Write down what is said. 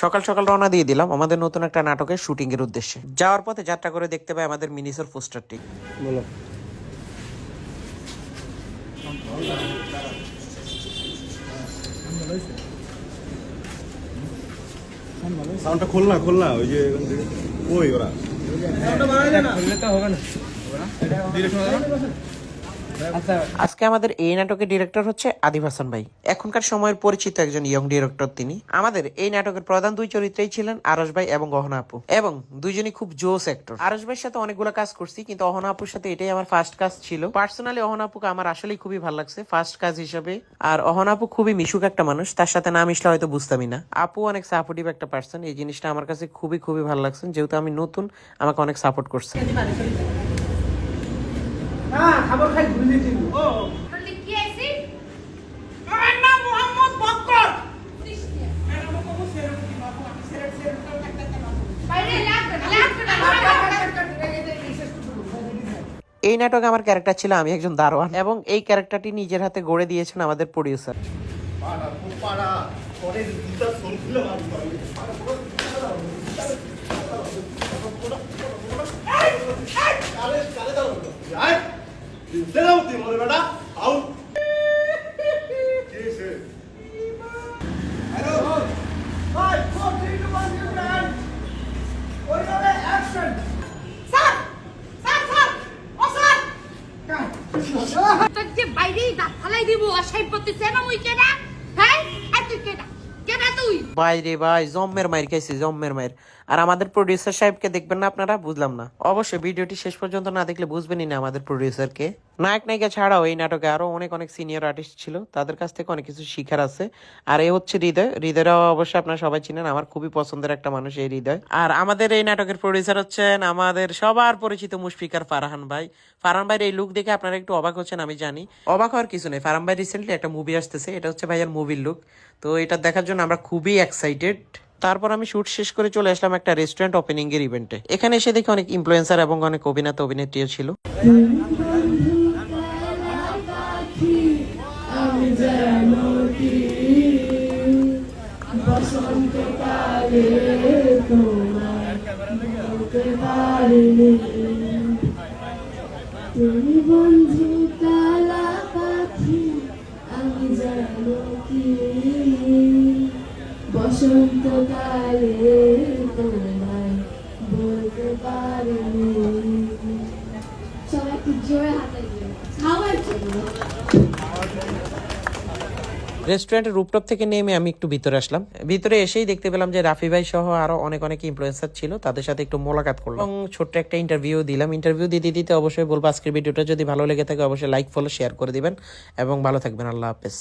সকাল সকাল রওনা দিয়ে দিলাম আমাদের নতুন একটা নাটকের শুটিং এর উদ্দেশ্যে। যাওয়ার পথে যাত্রা করে দেখতে পাই আমাদের মিনিসর পোস্টারটি বলো। সাউন্ডটা খোল না খোল না ওই যে ওই ওরা। আজকে আমাদের এই নাটকের ডিরেক্টর হচ্ছে আদিব হাসান ভাই। এখনকার সময়ের পরিচিত একজন ইয়ং ডিরেক্টর তিনি। আমাদের এই নাটকের প্রধান দুই চরিত্রেই ছিলেন আরস ভাই এবং গহনা আপু। এবং দুইজনই খুব জোস অ্যাক্টর আরস ভাইয়ের সাথে অনেকগুলো কাজ করছি, কিন্তু অহনা আপুর সাথে এটাই আমার ফার্স্ট কাজ ছিল। পার্সোনালি অহনা আপুকে আমার আসলেই খুবই ভালো লাগছে ফার্স্ট কাজ হিসেবে। আর অহনা আপু খুবই মিশুক একটা মানুষ, তার সাথে না মিশলে হয়তো বুঝতামই না। আপু অনেক সাপোর্টিভ একটা পার্সন এই জিনিসটা আমার কাছে খুবই খুবই ভালো লাগছে। যেহেতু আমি নতুন, আমাকে অনেক সাপোর্ট করছে। বললি কি আইছি? আমার নাম মোহাম্মদ বক্কর। বাইরে লাগবে না লাগবে না এই নাটকে আমার ক্যারেক্টার ছিল আমি একজন দারোয়ান এবং এই ক্যারেক্টারটি নিজের হাতে গড়ে দিয়েছেন আমাদের প্রডিউসার স্যার আর তুই কেনা? কেনা তুই ভাই রে ভাই জম্মের মায়ের খাইছি জম্মের মায়ের আর আমাদের প্রডিউসার সাহেবকে দেখবেন না আপনারা? বুঝলাম না। অবশ্যই ভিডিওটি শেষ পর্যন্ত না দেখলে বুঝবেনই না আমাদের প্রডিউসারকে নায়ক নায়িকা ছাড়াও এই নাটকে আরও অনেক অনেক সিনিয়র আর্টিস্ট ছিল। তাদের কাছ থেকে অনেক কিছু শিখার আছে। আর এই হচ্ছে হৃদয়। হৃদয়রাও অবশ্যই আপনারা সবাই চিনেন। আমার খুবই পছন্দের একটা মানুষ এই হৃদয়। আর আমাদের এই নাটকের প্রডিউসার হচ্ছেন আমাদের সবার পরিচিত মুশফিকার ফারহান ভাই। ফারহান ভাইয়ের এই লুক দেখে আপনারা একটু অবাক হচ্ছেন, আমি জানি। অবাক হওয়ার কিছু নেই। ফারহান ভাই রিসেন্টলি একটা মুভি আসতেছে। এটা হচ্ছে ভাইয়ার মুভির লুক তো এটা দেখার জন্য আমরা খুবই এক্সাইটেড তারপর আমি শুট শেষ করে চলে আসলাম একটা রেস্টুরেন্ট ওপেনিং এর ইভেন্টে এখানে এসে দেখি অনেক ইনফ্লুয়েন্সার এবং অনেক অভিনেতা, অভিনেত্রীও ছিল। আমি জানো কি? তোমায় বলতে পারিনি সবাই জোরে হাতে রেস্টুরেন্টের রুপটপ থেকে নেমে আমি একটু ভিতরে আসলাম। ভিতরে এসেই দেখতে পেলাম যে রাফি ভাই সহ আরও অনেক অনেক ইনফ্লুয়েন্সার ছিল, তাদের সাথে একটু মোলাকাত করলাম। এবং ছোট্ট একটা ইন্টারভিউ দিলাম। ইন্টারভিউ দিতে দিতে অবশ্যই বলব, আজকের ভিডিওটা যদি ভালো লেগে থাকে, অবশ্যই লাইক ফলো শেয়ার করে দিবেন। এবং ভালো থাকবেন, আল্লাহ হাফেজ।